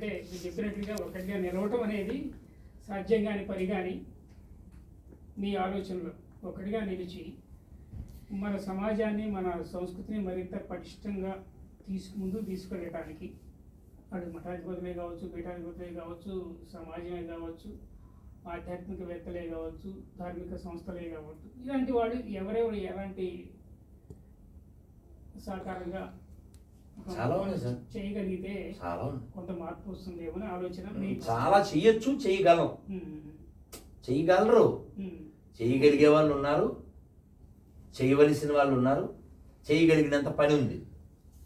అంటే మీరు చెప్పినట్లుగా ఒకటిగా నిలవటం అనేది సాధ్యం కాని పని కానీ మీ ఆలోచనలో ఒకటిగా నిలిచి మన సమాజాన్ని మన సంస్కృతిని మరింత పటిష్టంగా తీసుకు ముందు తీసుకెళ్ళటానికి అటు మఠాధిపతులే కావచ్చు పీఠాధిపతులే కావచ్చు సమాజమే కావచ్చు ఆధ్యాత్మికవేత్తలే కావచ్చు ధార్మిక సంస్థలే కావచ్చు ఇలాంటి వాళ్ళు ఎవరెవరు ఎలాంటి సహకారంగా చాలా ఉన్నాయి సార్. చేయగలిగితే చాలా. కొంత మార్పు వస్తుందేమో ఆలోచన చాలా చెయ్యొచ్చు చేయగలం. చేయగలరు. చేయగలిగే వాళ్ళు ఉన్నారు చేయవలసిన వాళ్ళు ఉన్నారు చేయగలిగినంత పని ఉంది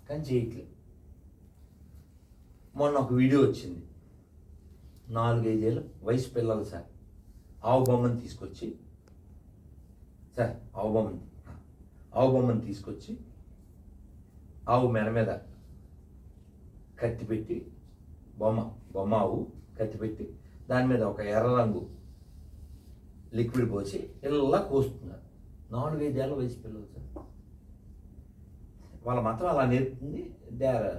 కానీ చేయట్లేదు. మొన్న ఒక వీడియో వచ్చింది. నాలుగైదేళ్ళ వయసు పిల్లలు సార్. ఆవు బొమ్మను తీసుకొచ్చి సార్ ఆవు బొమ్మని ఆవు బొమ్మను తీసుకొచ్చి ఆవు మెడ మీద కత్తి పెట్టి బొమ్మ బొమ్మ ఆవు కత్తి పెట్టి దాని మీద ఒక ఎర్ర రంగు లిక్విడ్ పోసి ఇలా కోస్తున్నారు. నాలుగైదేళ్ళ వయసు పిల్లలు సార్. వాళ్ళ మతం అలా నేర్పుతుంది they are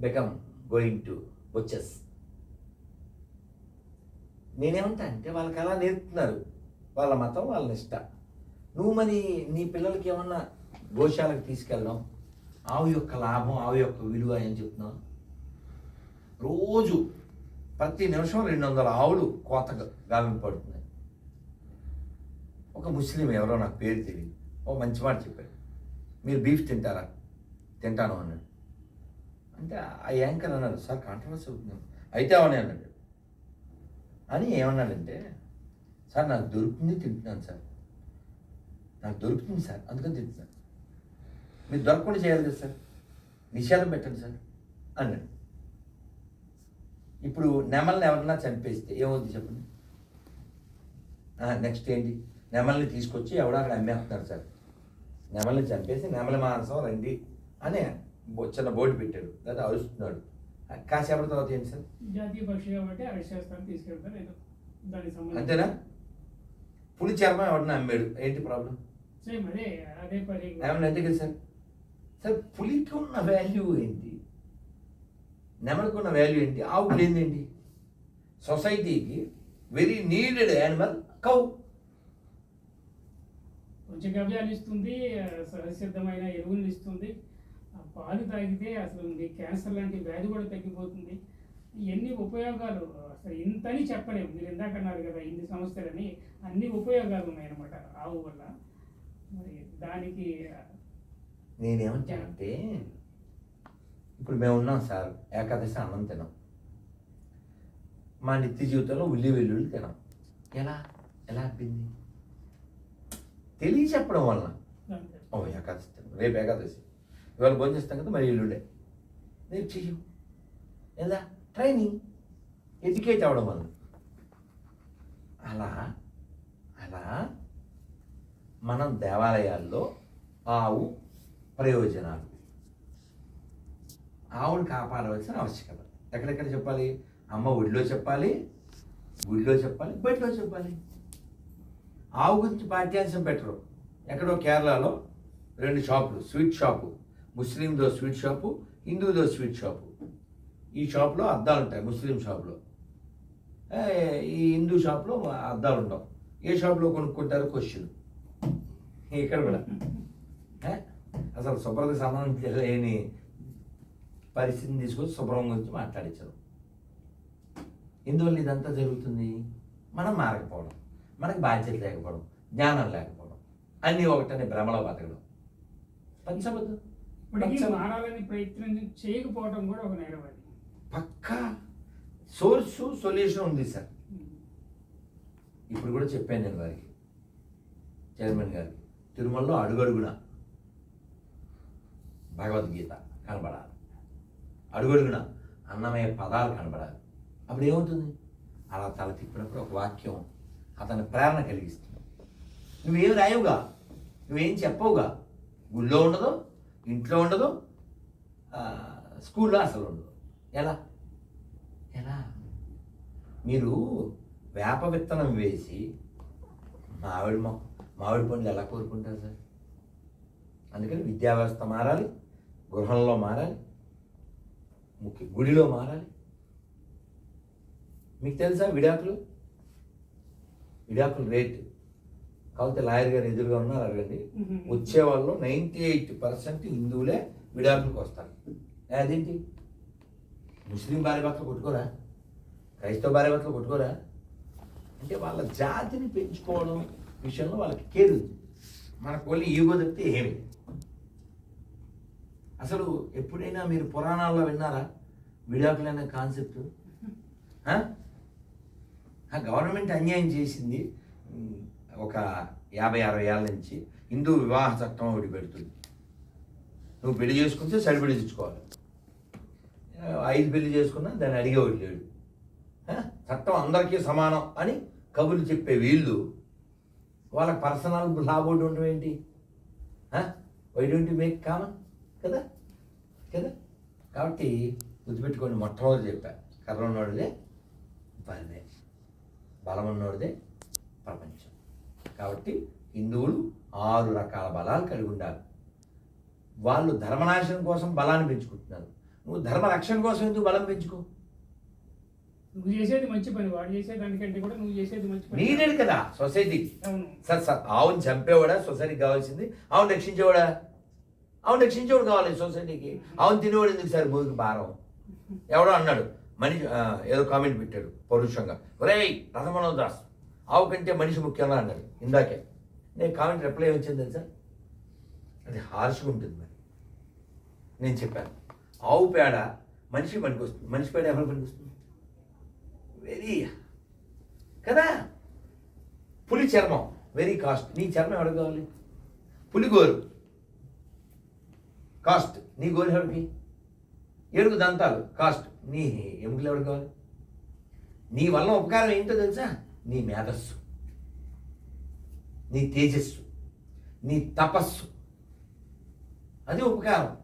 become going to వచ్చెస్ నేనేమంటా అంటే వాళ్ళకి అలా నేర్పుతున్నారు. వాళ్ళ మతం వాళ్ళ ఇష్ట నువ్వు మరి నీ పిల్లలకి ఏమన్నా గోశాలకు తీసుకెళ్ళడం? ఆవు యొక్క లాభం ఆవు యొక్క విలువ అని చెప్తున్నావు రోజు ప్రతి నిమిషం రెండు వందల ఆవులు కోత గాలింపు పడుతున్నాయి. ఒక ముస్లిం ఎవరో నాకు పేరు తెలియదు. ఓ మంచి మాట చెప్పాడు. మీరు బీఫ్ తింటారా? తింటాను అన్నాడు. అంటే ఆ యాంకర్ అన్నాడు సార్ కాంట్రవర్సీ అవుతుంది. అయితే అవనే అన్నాడు. అని ఏమన్నాడంటే సార్ నాకు దొరుకుతుంది తింటున్నాను సార్. నాకు దొరుకుతుంది సార్ అందుకని తింటున్నాను. మీరు దొరకకుండా చేయాలి కదా సార్? నిషేధం పెట్టండి సార్ అన్నాడు. ఇప్పుడు నెమల్ని ఎవరన్నా చంపేస్తే ఏమవుతుంది చెప్పండి? నెక్స్ట్ ఏంటి? నెమల్ని తీసుకొచ్చి ఎవడో అక్కడ అమ్మేస్తున్నారు సార్. నెమల్ని చంపేసి నెమలి మాంసం రండి అని చిన్న బోర్డు పెట్టాడు. లేదా అరుస్తున్నాడు. కాసేపటి తర్వాత ఏంటి సార్? జాతీయ పక్షి కాబట్టి అంతేనా? పులి చర్మం ఎవడన్నా అమ్మాడు? ఏంటి ప్రాబ్లం ఏమన్నా అంతే కదా సార్? సార్ పులికి ఉన్న వాల్యూ ఏంటి? నెమలికి ఉన్న వాల్యూ ఏంటి? ఆవుకు లేదేంటి సొసైటీకి వెరీ నీడెడ్ యానిమల్ కౌ కొంచెం గవ్యాలు ఇస్తుంది సహజసిద్ధమైన ఎరువులు ఇస్తుంది. ఆ పాలు తాగితే అసలు మీ క్యాన్సర్ లాంటి వ్యాధి కూడా తగ్గిపోతుంది. ఎన్ని ఉపయోగాలు అసలు ఇంతని చెప్పలేము. మీరు ఇందాక అన్నారు కదా ఇన్ని సమస్యలని అన్ని ఉపయోగాలు ఉన్నాయన్నమాట ఆవు వల్ల. మరి దానికి నేనేమంటానంటే ఇప్పుడు మేము ఉన్నాం సార్ ఏకాదశి అన్నం తినాం. మా నిత్య జీవితంలో ఉల్లి వెల్లుల్లి తినాం. ఎలా? ఎలా అబ్బింది తెలియ చెప్పడం వలన. ఓ ఏకాదశి తిన్నాం రేపు ఏకాదశి. ఇవాళ భోజనం చేస్తాం కదా మరి ఎల్లుండే. రేపు చెయ్యం. ఎలా? ట్రైనింగ్. ఎడ్యుకేట్ అవ్వడం వల్ల అలా అలా మనం దేవాలయాల్లో ఆవు ప్రయోజనాలు. ఆవును కాపాడవలసిన ఆవశ్యకత. ఎక్కడెక్కడ చెప్పాలి? అమ్మ ఒడిలో చెప్పాలి గుడిలో చెప్పాలి బయటలో చెప్పాలి. ఆవు గురించి పాఠ్యాంశం పెట్టరు. ఎక్కడో కేరళలో రెండు షాపులు స్వీట్ షాపు. ముస్లిందో స్వీట్ షాపు హిందూదో స్వీట్ షాపు. ఈ షాప్లో అద్దాలు ఉంటాయి ముస్లిం షాప్లో. ఈ హిందూ షాప్లో అద్దాలు ఉండవు. ఏ షాప్లో కొనుక్కుంటారు క్వశ్చన్. ఇక్కడ కూడా. అసలు శుభ్రత సంబంధించలేని పరిస్థితిని తీసుకొచ్చి శుభ్రం గురించి మాట్లాడించరు ఎందువల్ల ఇదంతా జరుగుతుంది? మనం మారకపోవడం మనకి బాధ్యత లేకపోవడం జ్ఞానం లేకపోవడం అన్నీ ఒకటనే భ్రమలో బతకడం. ఇప్పటికీ మారాలని ప్రయత్నం చేయకపోవడం కూడా ఒక నేరం పక్కా సోర్సు సొల్యూషన్ ఉంది సార్. ఇప్పుడు కూడా చెప్పాను నేను వారికి చైర్మన్ గారికి తిరుమలలో అడుగడుగున భగవద్గీత కనబడాలి. అడుగడుగున అన్నమయ పదాలు కనబడాలి. అప్పుడు ఏమవుతుంది? అలా తల తిప్పినప్పుడు ఒక వాక్యం అతని ప్రేరణ కలిగిస్తుంది. నువ్వేం రాయవుగా నువ్వేం చెప్పవుగా? గుళ్ళో ఉండదు ఇంట్లో ఉండదు స్కూల్లో అసలు ఉండదు. ఎలా? ఎలా? మీరు వేప విత్తనం వేసి మామిడి మొక్క మామిడి పండ్లు ఎలా కోరుకుంటారు సార్? అందుకని విద్యా వ్యవస్థ మారాలి గృహంలో మారాలి ముఖ్య గుడిలో మారాలి. మీకు తెలుసా విడాకులు? విడాకులు రేట్. కాకపోతే లాయర్ గారు ఎదురుగా ఉన్నారు అడగండి. మ్మ్. వచ్చే వాళ్ళు నైంటీ ఎయిట్ పర్సెంట్ హిందువులే విడాకులకు వస్తారు. అదేంటి? ముస్లిం భార్య భర్తలు కొట్టుకోరా? క్రైస్తవ భార్య భర్తలు కొట్టుకోరా? అంటే వాళ్ళ జాతిని పెంచుకోవడం విషయంలో వాళ్ళకి కేర్ ఉంది. మనకు ఓన్లీ ఈగో తప్పితే ఏమి. అసలు ఎప్పుడైనా మీరు పురాణాల్లో విన్నారా? విడాకులు అనే కాన్సెప్ట్ గవర్నమెంట్ అన్యాయం చేసింది. ఒక యాభై అరవై ఏళ్ళ నుంచి హిందూ వివాహ చట్టం ఒకటి పెడుతుంది. నువ్వు పెళ్ళి చేసుకుంటే సరిపడి తెచ్చుకోవాలి. ఐదు పెళ్ళి చేసుకున్నా దాన్ని అడిగేవాడు లేడు. చట్టం అందరికీ సమానం అని కబుర్లు చెప్పే వీళ్ళు. వాళ్ళకి పర్సనల్ లాభోడు ఉండడం ఏంటి? వై డోంట్ మేక్ కామన్ కదా? కదా? కాబట్టి గుర్తుపెట్టుకోండి మొట్టమొదటి చెప్పా. కర్ర ఉన్నోడిదే బలమే బలం ఉన్నోడిదే ప్రపంచం. కాబట్టి హిందువులు ఆరు రకాల బలాలు కలిగి ఉండాలి. వాళ్ళు ధర్మనాశనం కోసం బలాన్ని పెంచుకుంటున్నారు. నువ్వు ధర్మ రక్షణ కోసం ఎందుకు బలం పెంచుకో? నువ్వు చేసేది మంచి పని వాడు చేసే దానికంటే కూడా నువ్వు చేసేది మంచి పని. నీడెడ్ కదా సొసైటీకి సార్ సార్ ఆవును చంపేవాడా? సొసైటీకి కావాల్సింది. ఆవును రక్షించేవాడా? ఆవును రక్షించేవాడు కావాలి సొసైటీకి. అవును తినేవాడు ఎందుకు సార్? భూమికి భారం. ఎవడో అన్నాడు. మనిషి ఏదో కామెంట్ పెట్టాడు పౌరుషంగా ఒరేయ్ రథమనోజ్ దాస్ ఆవు కంటే మనిషి ముఖ్యంగా అన్నాడు ఇందాకే. నేను కామెంట్ రిప్లై వచ్చింది తెలుసా అది హార్ష్గా ఉంటుంది మరి. నేను చెప్పాను. ఆవు పేడ మనిషి పనికి వస్తుంది మనిషి పేడ ఎవరు పనికి వస్తుంది వెరీ కదా? పులి చర్మం. Very cost. నీ చర్మం ఎవరికి కావాలి? పులిగోరు. కాస్ట్. నీ గోల్ ఎవరికి? ఏడుగు దంతాలు. కాస్ట్. నీ ఎముకలు ఎవరికి కావాలి? నీ వల్ల ఉపకారం ఏంటో తెలుసా? నీ మేధస్సు. నీ తేజస్సు. నీ తపస్సు. అది ఉపకారం.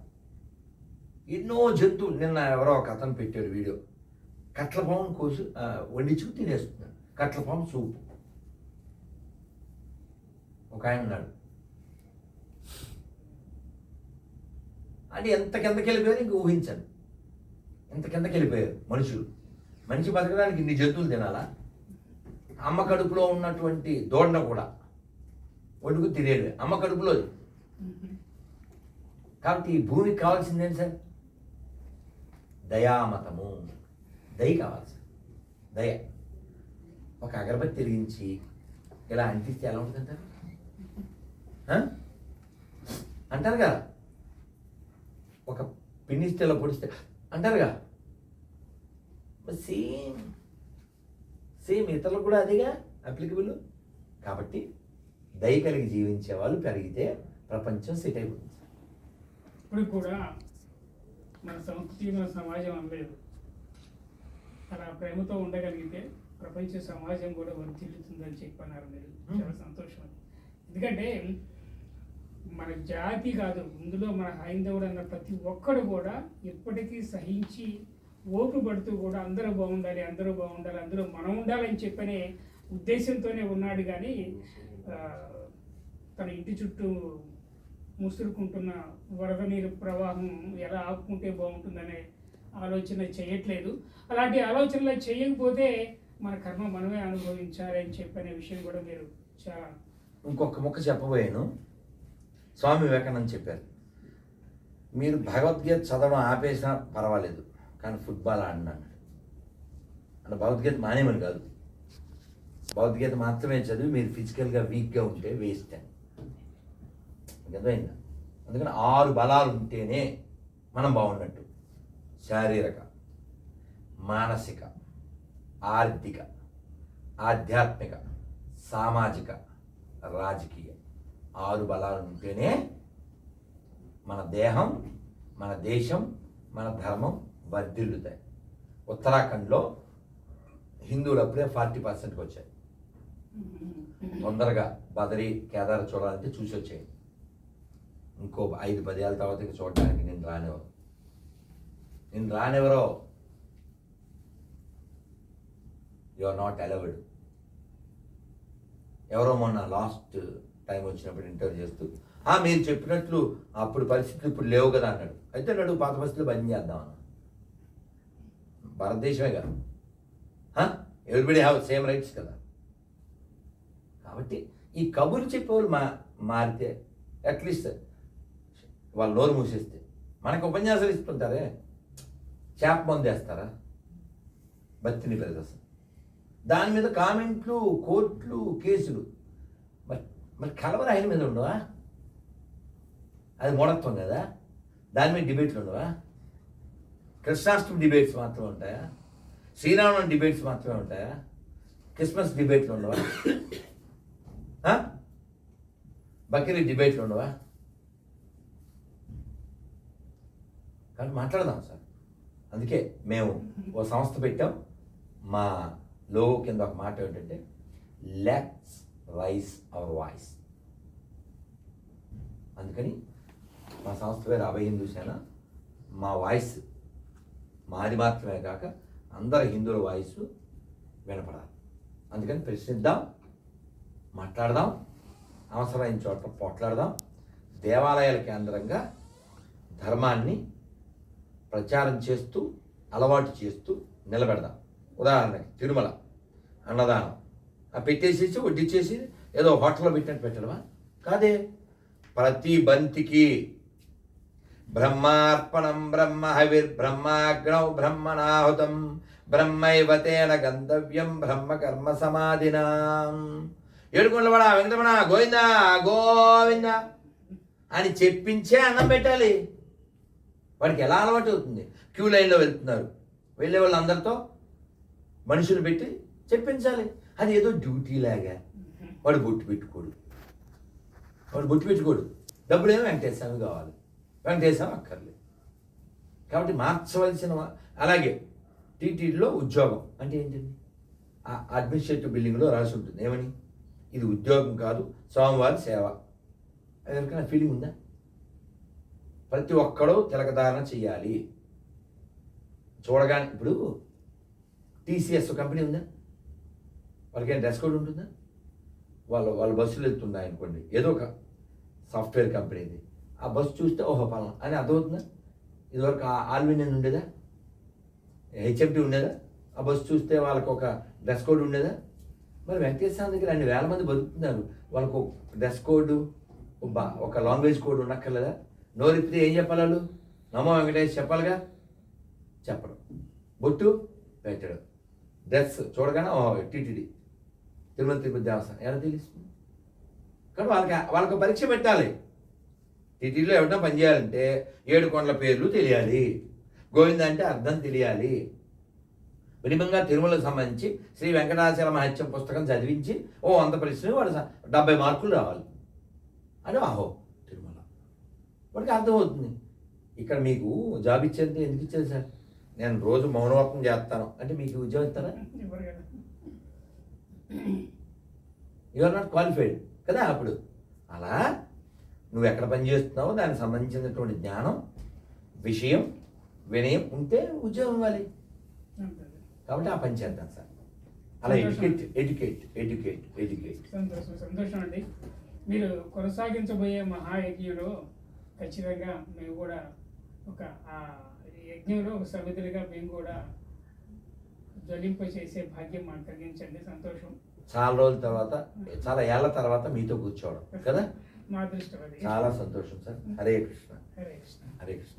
ఎన్నో జంతువులు. నిన్న ఎవరో ఒక అతను పెట్టాడు వీడియో. కట్ల పాము కోసి వండించుకు తినేస్తున్నాడు. కట్ల పాము సూపు. ఒక ఆయన ఉన్నాడు. అంటే ఎంత కిందకి వెళ్ళిపోయారు ఇంక ఊహించండి ఎంత కిందకి వెళ్ళిపోయారు మనుషులు. మనిషి బతకడానికి ఇన్ని జంతువులు తినాలా? అమ్మ కడుపులో ఉన్నటువంటి దోండ కూడా వండుకు తినేది అమ్మ కడుపులో కాబట్టి ఈ భూమికి కావాల్సిందేంటి సార్? దయామతము. దయ కావాలి సార్. దయ. ఒక అగరబత్తి తిరిగించి ఇలా అంటిస్తే ఎలా ఉంటుందంటారు ఆ? అంటారు కదా. ఒక పిన్నిస్తే ఇలా పొడిస్తే అంటారుగా? సేమ్ సేమ్ ఇతరులకు కూడా అదిగా అప్లికబుల్ కాబట్టి దయ కలిగి జీవించే వాళ్ళు పెరిగితే ప్రపంచం సెట్ అయిపోతుంది. ఇప్పుడు కూడా మన సంస్కృతి మన సమాజం అనలేదు. అలా ప్రేమతో ఉండగలిగితే ప్రపంచ సమాజం కూడా వర్ధిల్లుతుందని చెప్పన్నారు మీరు. చాలా సంతోషం ఎందుకంటే మన జాతి కాదు ఇందులో మన హైందవుడు అన్న ప్రతి ఒక్కడు కూడా ఎప్పటికీ సహించి ఓపు పడుతూ కూడా అందరూ బాగుండాలి అందరూ బాగుండాలి అందరూ మనం ఉండాలని చెప్పనే ఉద్దేశంతోనే ఉన్నాడు కానీ తన ఇంటి చుట్టూ ముసురుకుంటున్న వరద నీరు ప్రవాహం ఎలా ఆపుకుంటే బాగుంటుందనే ఆలోచన చేయట్లేదు. అలాంటి ఆలోచనలు చేయకపోతే మన కర్మ మనమే అనుభవించాలి అని చెప్పనే విషయం కూడా మీరు చాలా ఇంకొక మొక్క చెప్పబోయాను. స్వామి వివేకానంద చెప్పారు. మీరు భగవద్గీత చదవడం ఆపేసినా పర్వాలేదు కానీ ఫుట్బాల్ ఆడినా అంటే భగవద్గీత మానేమని కాదు. భగవద్గీత మాత్రమే చదివి మీరు ఫిజికల్గా వీక్గా ఉంటే వేస్ట్. అని అర్థమైందా? అందుకని ఆరు బలాలు ఉంటేనే మనం బాగున్నట్టు. శారీరక మానసిక ఆర్థిక ఆధ్యాత్మిక సామాజిక రాజకీయ. ఆరు బలాలు ఉంటేనే మన దేహం మన దేశం మన ధర్మం వర్ధిల్లుతాయి. ఉత్తరాఖండ్లో హిందువులు అప్పుడే ఫార్టీ పర్సెంట్కి వచ్చాయి. తొందరగా బదరి కేదార్ చూడాలంటే చూసి వచ్చాయి ఇంకో ఐదు పదేళ్ళ తర్వాత చూడడానికి నేను రానివ్వరు నేను రానివ్వరో? యు ఆర్ నాట్ అలౌడ్ ఎవరో మొన్న లాస్ట్ టైం వచ్చినప్పుడు ఇంటర్వ్యూ చేస్తూ "ఆ, మీరు చెప్పినట్లు అప్పుడు పరిస్థితులు ఇప్పుడు లేవు కదా అన్నాడు. అయితే నడు పాత పరిస్థితులు బంద్ చేద్దాం అన్న భారతదేశమే కదా. ఎవ్రీబడి హ్యావ్ సేమ్ రైట్స్ కదా. కాబట్టి ఈ కబుర్లు చెప్పేవాళ్ళు మా మారితే అట్లీస్ట్ వాళ్ళు నోరు మూసేస్తే. మనకు ఉపన్యాసాలు ఇస్తుంటారే. చేప మందు వేస్తారా? బత్తిని దాని మీద కామెంట్లు కోర్టులు కేసులు. మరి మరి కలవర ఆయన మీద ఉండవా? అది మూఢత్వం కదా. దాని మీద డిబేట్లు ఉండవా? కృష్ణాష్టమి డిబేట్స్ మాత్రమే ఉంటాయా? శ్రీరామనవమి డిబేట్స్ మాత్రమే ఉంటాయా? క్రిస్మస్ డిబేట్లు ఉండవా? ఆ? డిబేట్లు ఉండవా? కానీ మాట్లాడదాం సార్. అందుకే మేము ఓ సంస్థ పెట్టాం. మా లోగో కింద ఒక మాట ఏంటంటే లెట్స్ రైస్ అవర్ వాయిస్ అందుకని మా సంస్థ పేరు అభయ హిందూ సేన మా వాయిస్ మాది మాత్రమే కాక అందరు హిందువుల వాయిస్ వినపడాలి. అందుకని ప్రశ్నిద్దాం మాట్లాడదాం అవసరమైన చోట పోట్లాడదాం. దేవాలయాల కేంద్రంగా ధర్మాన్ని ప్రచారం చేస్తూ అలవాటు చేస్తూ నిలబెడదాం. ఉదాహరణకి తిరుమల అన్నదానం. పెట్టేసేసి వడ్డిచ్చేసి ఏదో హోటల్లో పెట్టినట్టు పెట్టడమా? కాదే. ప్రతి బంతికి బ్రహ్మార్పణం బ్రహ్మ హవిర్ బ్రహ్మాగ్నౌ బ్రహ్మణాహుతం బ్రహ్మైవతేన గంతవ్యం బ్రహ్మ కర్మ సమాధినా. ఏడుకొండవాడ వెంకటమణ గోవిందా గోవింద అని చెప్పించే అన్నం పెట్టాలి. వాడికి ఎలా అలవాటు అవుతుంది? క్యూ లైన్లో వెళ్తున్నారు. వెళ్ళే వాళ్ళందరితో మనుషులు పెట్టి చెప్పించాలి. అది ఏదో డ్యూటీ లాగా. వాడు బొట్టు పెట్టుకోడు. వాడు బొట్టు పెట్టుకోడు. డబ్బులేమో వెంకటేశ్వమి కావాలి. వెంకటేశ్వామి అక్కర్లేదు. కాబట్టి మార్చవలసిన అలాగే టీటీడీలో ఉద్యోగం. అంటే ఏంటండి? ఆ అడ్మినిస్ట్రేటివ్ బిల్డింగ్లో రాసి ఉంటుంది. ఏమని? ఇది ఉద్యోగం కాదు స్వామివారి సేవ. అది ఎవరికైనా ఫీలింగ్ ఉందా? ప్రతి ఒక్కడూ తిలకధారణ చేయాలి చూడగానే ఇప్పుడు టీసీఎస్ కంపెనీ ఉందా? వాళ్ళకి ఏం డ్రెస్ కోడ్ ఉంటుందా? వాళ్ళు వాళ్ళ బస్సులు వెళ్తున్నాయి అనుకోండి. ఏదో ఒక సాఫ్ట్వేర్ కంపెనీది ఆ బస్సు చూస్తే ఓహో పాలన. అని అర్థమవుతుందా? ఇదివరకు ఆల్వినియన్ ఉండేదా? హెచ్ఎంటీ ఉండేదా? ఆ బస్సు చూస్తే వాళ్ళకు ఒక డ్రెస్ కోడ్ ఉండేదా? మరి వెంకటేశ్వర దగ్గర అన్ని వేల మంది బతుకుతున్నారు. వాళ్ళకు ఒక డ్రెస్ కోడ్ ఒక లాంగ్వేజ్ కోడ్ ఉండక్కర్లేదా? నోరిప్పితే ఏం చెప్పాలి వాళ్ళు? నమో వెంకటేష్ చెప్పాలిగా? చెప్పడం బొట్టు పెట్టడం డ్రెస్ చూడగానే ఓహో టీటీడీ. తిరుమల తిరుపతి దేవస్థానం. ఎలా తెలుస్తుంది? కానీ వాళ్ళకి వాళ్ళకి పరీక్ష పెట్టాలి. టీటీడీలో ఎవరైనా పనిచేయాలంటే ఏడు కొండల పేర్లు తెలియాలి. గోవింద అంటే అర్థం తెలియాలి. మినిమంగా తిరుమలకు సంబంధించి శ్రీ వెంకటాచల మహత్యం పుస్తకం చదివించి ఓ వంద ప్రశ్నలు వాడు స- డెబ్బై మార్కులు రావాలి. అని ఆహో తిరుమల. వాడికి అర్థమవుతుంది. ఇక్కడ మీకు జాబ్ ఇచ్చేది ఎందుకు ఇచ్చారు సార్? నేను రోజు మౌనవాపం చేస్తాను. అంటే మీకు ఉద్యోగం ఇస్తారా? యు ఆర్ నాట్ క్వాలిఫైడ్ కదా అప్పుడు? అలా నువ్వు ఎక్కడ పని చేస్తున్నావో దానికి సంబంధించినటువంటి జ్ఞానం విషయం వినయం ఉంటే ఉద్యోగం ఇవ్వాలి. కాబట్టి ఆ పని చేద్దాం సార్. అలా. Educate educate educate educate. సంతోషం సంతోషం అండి. మీరు కొనసాగించబోయే మహాయజ్ఞంలో ఖచ్చితంగా మేము కూడా ఒక ఆ యజ్ఞంలో ఒక సమితులుగా మేము కూడా జ్వలింప చేసే భాగ్యం మాకు కలిగించండి. సంతోషం. చాలా రోజుల తర్వాత చాలా ఏళ్ళ తర్వాత మీతో కూర్చోవడం కదా? మా అదృష్టం అది. చాలా సంతోషం సార్. హరే కృష్ణ. హరే కృష్ణ. హరే కృష్ణ